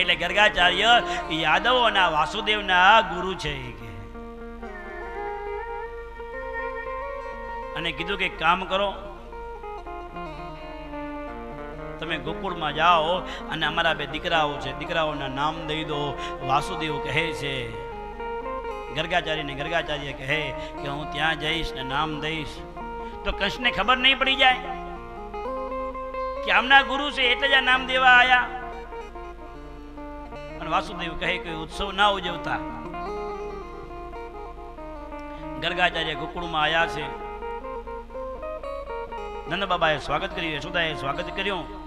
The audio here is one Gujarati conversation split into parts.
એટલે ગર્ગાચાર્ય યાદવોના વાસુદેવના ગુરુ છે અને કીધું કે કામ કરો. તમે ગોકુળમાં જાઓ અને અમારા બે દીકરાઓ છે, દીકરાઓના નામ દઈ દો. વાસુદેવ કહે છે, ગર્ગાચાર્યને ગર્ગાચાર્ય કહે કે હું ત્યાં જઈશ ને નામ દઈશ. તો કૃષ્ણને ખબર નહીં પડી જાય કે આમના ગુરુ છે એટલે જ આ નામ દેવા આયા. અને વાસુદેવ કહે કે ઉત્સવ ના ઉજવતા. ગરગાચાર્ય ગોકુળમાં આવ્યા છે. નંદબાબાએ સ્વાગત કર્યું, યશોદાએ સ્વાગત કર્યું.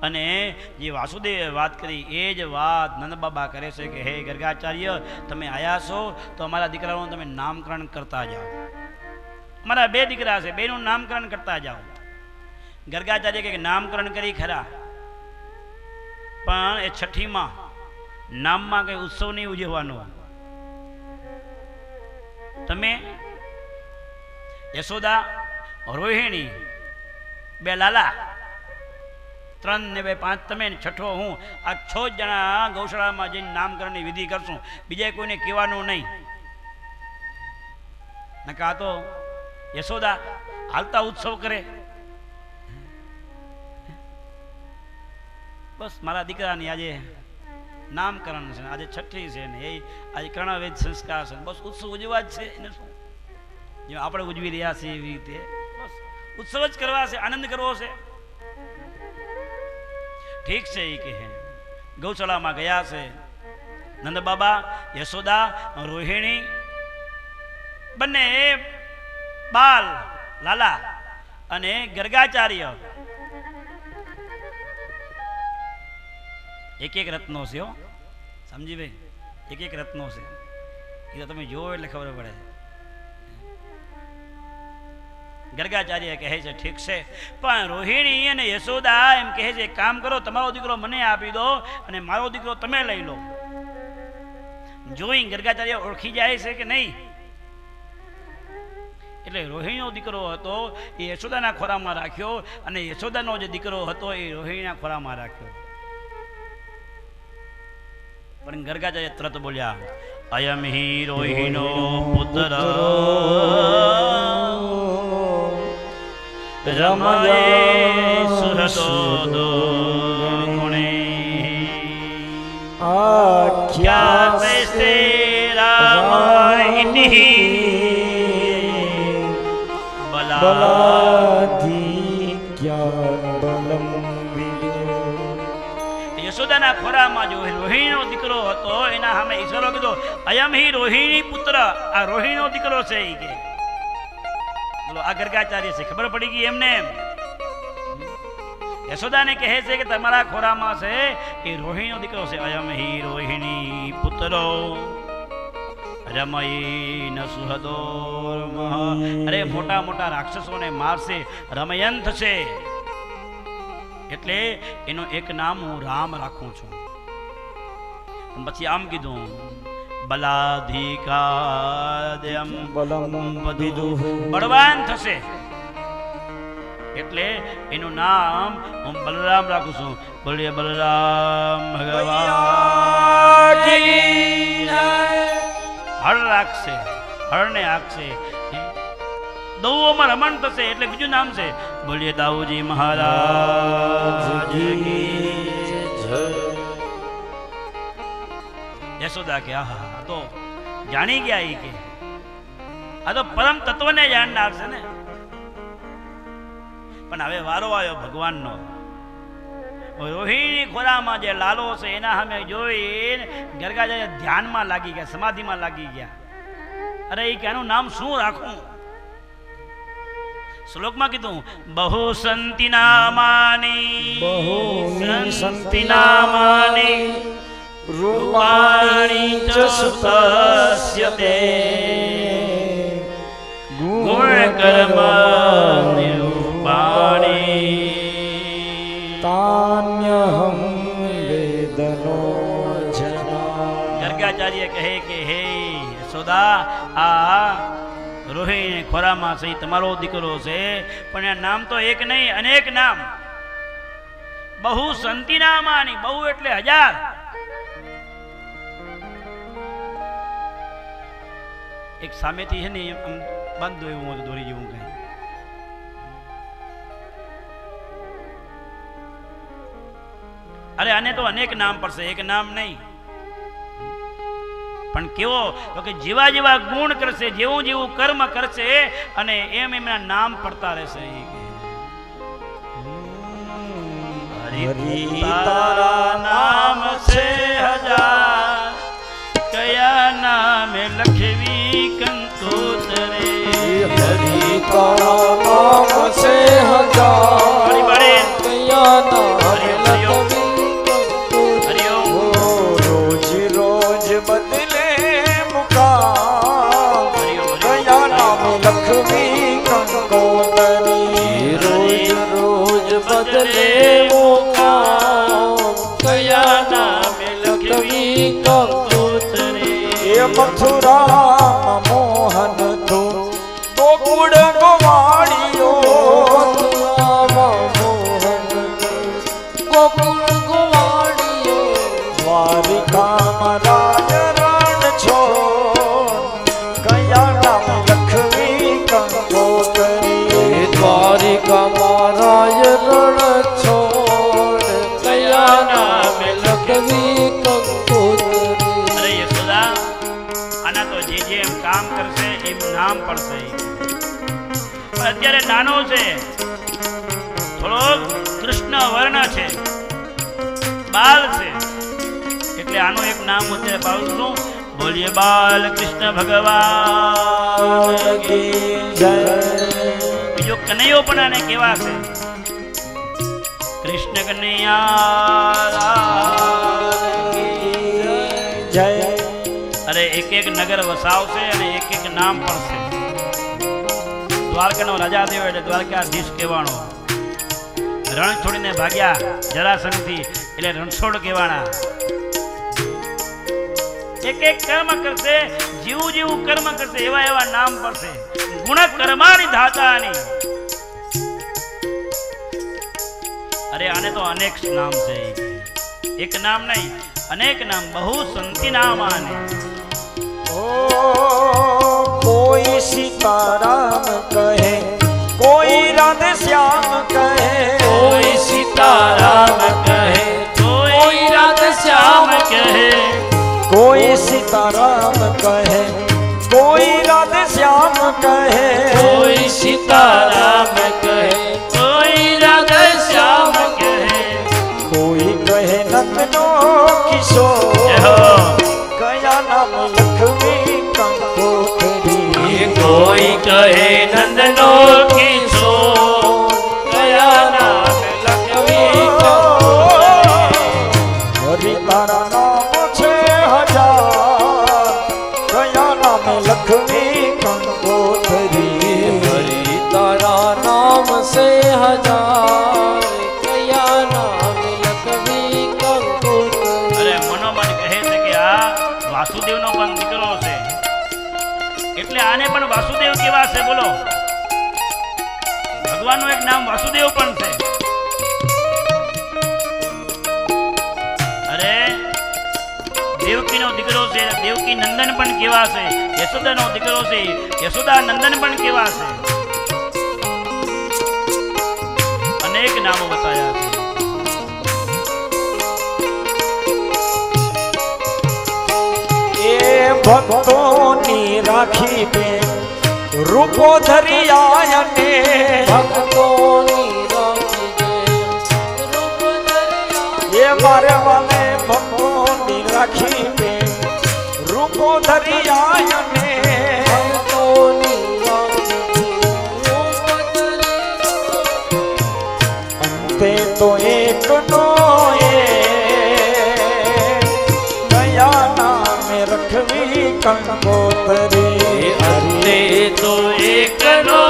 અને જે વાસુદેવે વાત કરી, એ જ વાત નંદ બાબા કરે છે કે, હે ગર્ગાચાર્ય, તમે આયા છો, તો અમારા દીકરાઓનું તમે નામકરણ કરતા જાઓ. અમારા બે દીકરા છે, બેનું નામકરણ કરતા જાઓ. ગર્ગાચાર્ય કે, નામકરણ કરી ખરા. પણ એ છઠ્ઠીમાં નામમાં કંઈ ઉત્સવ નહીં ઉજવવાનો. તમે યશોદા, રોહિણી, બે લાલા, ત્રણ ને બે પાંચ, તમે છઠ્ઠો હું, આ છ જણા ગૌશાળામાં જઈને નામકરણની વિધિ કરશું. બીજા કોઈને કહેવાનું નહીં. નકા તો યશોદા હાલતા ઉત્સવ કરે. બસ, મારા દીકરાની આજે નામકરણ છે આજે છઠ્ઠી છે ને, એ આજે કર્ણવેદ સંસ્કાર છે બસ, ઉત્સવ ઉજવા જ છે એને શું? જે આપણે ઉજવી રહ્યા છીએ એવી રીતે. બસ, ઉત્સવ જ કરવા છે, આનંદ કરવો છે. ઠીક છે એ કહે. ગૌશાળામાં ગયા છે. નંદ બાબા યશોદા, રોહિણી, બંને બાલ, લાલા અને ગર્ગાચાર્ય એક એક રત્નો છે હો. સમજી ભાઈ? એક એક રત્નો છે. એ તો તમે જોવો એટલે ખબર પડે. ગર્ગાચાર્ય કહે છે, ઠીક છે, પણ રોહિણી અને યશોદા એમ કહે છે, "એક કામ કરો, તમારો દીકરો મને આપી દો અને મારો દીકરો તમે લઈ લો. જોઈ ગર્ગાચાર્ય ઓળખી જાય છે કે નહીં? એટલે રોહિણીનો દીકરો હતો, એ યશોદાના ખોરામાં રાખ્યો અને યશોદાનો જે દીકરો હતો, એ રોહિણીના ખોરામાં રાખ્યો. પણ ગર્ગાચાર્ય તરત બોલ્યા અયમ હિ રોહિણો પુત્ર. રમયે સુરસો ગુણે. ખ્યાતે યશોદાના ખોરામાં જો રોહિણીનો દીકરો હતો, એના સામે ઈશ્વરો કીધો, અયમ હિ રોહિણી પુત્ર. આ રોહિણીનો દીકરો છે એ કે. બોલો, આ ગર્ગાચાર્ય છે, ખબર પડી ગઈ એમને? યશોદાને કહે છે કે તમારા ખોરામાં છે એ રોહિણીનો દીકરો છે. અયમ હિ રોહિણી પુત્રો. રમયી ન સુહદોર્મઃ. અરે, મોટા મોટા રાક્ષસોને મારશે, રમયંત થશે એટલે એનું એક નામ હું રામ રાખું છું. પછી આમ કીધું બલાધિકાદ્યમ બળવાન થશે. એટલે એનું નામ હું બલરામ રાખું છું. બોલીએ બલરામ ભગવાન. હળ રાખશે હળને આપશે. દૌઓમાં રમણ થશે એટલે બીજું નામ છે. બોલીએ દાઉજી મહારાજ યશોદા કે, આહા તો જાણી ગયા એ કે. આ તો પરમ તત્વને જાણનાર છે ને. પણ હવે વારો આવ્યો ભગવાનનો. રોહિણી ખોરામાં જે લાલો છે, એના સામે જોઈને ગરગાજા ધ્યાનમાં લાગી ગયા, સમાધિમાં લાગી ગયા. અરે એ કે, આનું નામ શું રાખું? શ્લોકમાં કીધું બહુ સંતિ નામાની બહુ સંતિ નામાની રૂપાણી ચ સુતસ્ય તે. ગુણકર્મ નિરૂપાણી તાન્યહમ વેદનો જના. ગર્ગાચાર્ય કહે કે હે સોદા આ રોહિણી ખોરામાં સહી તમારો દીકરો છે, પણ આ નામ તો એક નહીં, અનેક નામ. બહુ સંતિના માની બહુ એટલે હજાર. એક સામેથી છે ને આમ બાંધો એવું હું દોરી જેવું કઈ અરે આને તો અનેક નામ પડશે, એક નામ નહીં. પણ કેવો? તો કે જેવા જેવા ગુણ કરશે, જેવું જેવું કર્મ કરશે અને એમ એમના નામ પડતા રહેશે તારા નામ છે હજાર, કયા નામે લખવી કંકોતરે? હરી તારા નામ છે હજાર કંકોતરી નાનો છે. થોડો કૃષ્ણ વર્ણ છે. બાલ છે. એટલે આનું એક નામ છે પાડું છું બોલીએ, બાલ કૃષ્ણ ભગવાન બીજો કનૈયો પણ આને કેવા છે? કૃષ્ણ કનૈયા જય. અરે એક એક નગર વસાવશે અને એક એક નામ પડશે દ્વારકાનો રાજા દેવ એટલે દ્વારકાધીશ કહેવાનો. રણ છોડીને ભાગ્યા જરાસંઘથી એટલે રણછોડ કહેવાના. એક એક કર્મ કરશે, જીવું જેવું કર્મ કરશે, એવા એવા નામ પડશે. ગુણ કર્માની ધાતાની. અરે આને તો અનેક નામ છે એક નામ નહીં, અનેક નામ, બહુ સંતિ નામ આને ઓ કોઈ સીતારામ કહે કયા કંકોથરી હરી તારા નામ સે હજાર કયા નામ લક્ષ્મી કંકોથરી અરે મનોમન કહે છે કે આ વાસુદેવનો પણ દીકરો છે. એટલે આને પણ વાસુદેવ કેવા છે બોલો. ભગવાનનું એક નામ વાસુદેવ પણ છે. દેવકીનો દીકરો છે દેવકી નંદન પણ કેવા છે? યશોદાનો દીકરો છે યશોદા નંદન પણ કેવા છે? અનેક નામો બતાવ્યા છે. એ ભક્તોની રાખી બે રૂપો ધરી આયને ભક્તોની રાખી એ મારે વાલે ભક્તોની રાખી બે રૂપો ધરી આયને અંતે તો એકનો એ કયા નામે રખવી કંકોતરી. અંતે તો એકનો કયા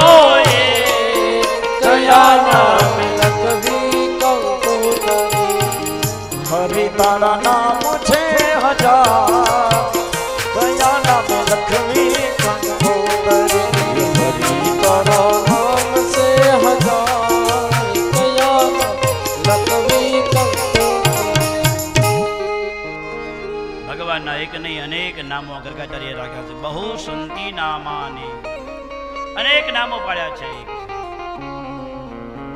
નામો ગર્ગાચાર્ય રાખ્યા છે. બહુ સંતિ નામાને અનેક નામો પાડ્યા છે.